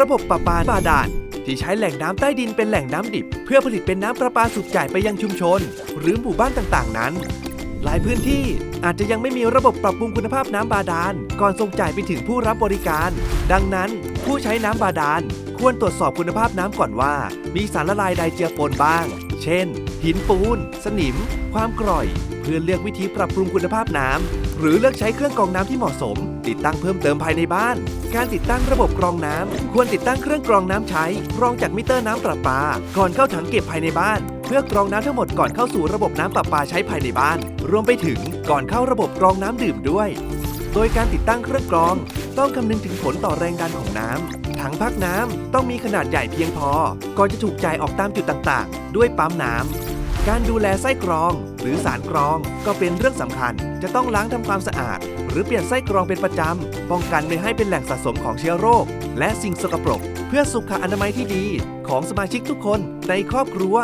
ระบบประปาบาดาลที่ใช้แหล่งน้ำใต้ดินเป็นแหล่งน้ำดิบ เพื่อผลิตเป็นน้ำประปาสูบจ่ายไปยังชุมชน หรือหมู่บ้านต่างๆ นั้น หลายพื้นที่อาจจะยังไม่มีระบบปรับปรุงคุณภาพน้ำบาดาล ก่อนส่งจ่ายไปถึงผู้รับบริการ ดังนั้น ผู้ใช้น้ำบาดาล ควรตรวจสอบคุณภาพน้ำก่อนว่า มีสารละลายใดเจือปนบ้าง เช่น หินปูน สนิม ความกร่อย เพื่อเลือกวิธีปรับปรุงคุณภาพน้ำ หรือเลือกใช้เครื่องกรองน้ำที่เหมาะสม ติดตั้งเพิ่มเติมภายในบ้าน การติดตั้งระบบกรองน้ำควรติดตั้งเครื่องกรองน้ำใช้กรองจากมิเตอร์น้ำประปา ก่อนเข้าถังเก็บภายในบ้าน เพื่อกรองน้ำทั้งหมดก่อนเข้าสู่ระบบน้ำประปาใช้ภายในบ้าน รวมไปถึงก่อนเข้าระบบกรองน้ำดื่มด้วย โดยการติดตั้งเครื่องกรอง ต้องคำนึงถึงผลต่อแรงดันของน้ำถังพักน้ำต้องมีขนาดใหญ่เพียงพอ ก่อนจะถูกจ่ายออกตามจุดต่างๆ ด้วยปั๊มน้ำ การดูแลไส้กรอง หรือสารกรองก็เป็นเรื่องสำคัญ จะต้องล้างทำความสะอาด หรือเปลี่ยนไส้กรองเป็นประจำป้องกันไม่ให้เป็นแหล่งสะสมของเชื้อโรค และสิ่งสกปรก เพื่อสุขอนามัยที่ดี ของสมาชิกทุกคนในครอบครัว